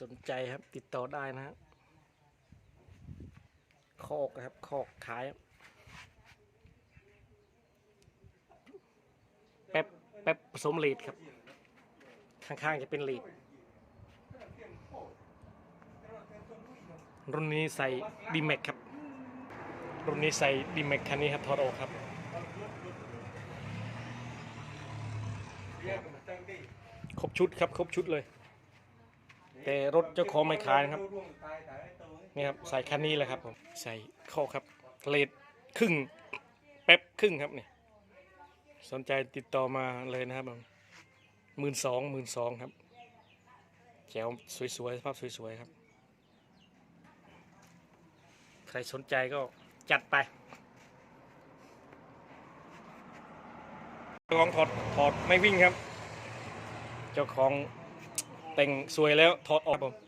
สนใจครับติดต่อได้นะฮะคอกครับคอกขายแป๊บแป๊บผสมลีดครับ ข้างๆจะเป็นลีดรุ่นนี้ใส่ดีแม็กครับ รุ่นนี้ใส่ดีแม็กคันนี้ครับทอดออกครับครบชุดครับ ครบชุดเลย แต่รถเจ้าของไม่ขายนะครับ นี่ครับใส่คันนี้เลยครับผมใส่ข้อครับเลดครึ่งแป๊บครึ่งครับนี่สนใจติดต่อมาเลยนะครับผมหมื่นสองหมื่นสองครับแจ๋วสวยๆสภาพสวยๆครับ ใครสนใจก็จัดไปเจ้าของถอดถอดไม่วิ่งครับ เจ้าของ แต่งสวยแล้วถอดออกครับผม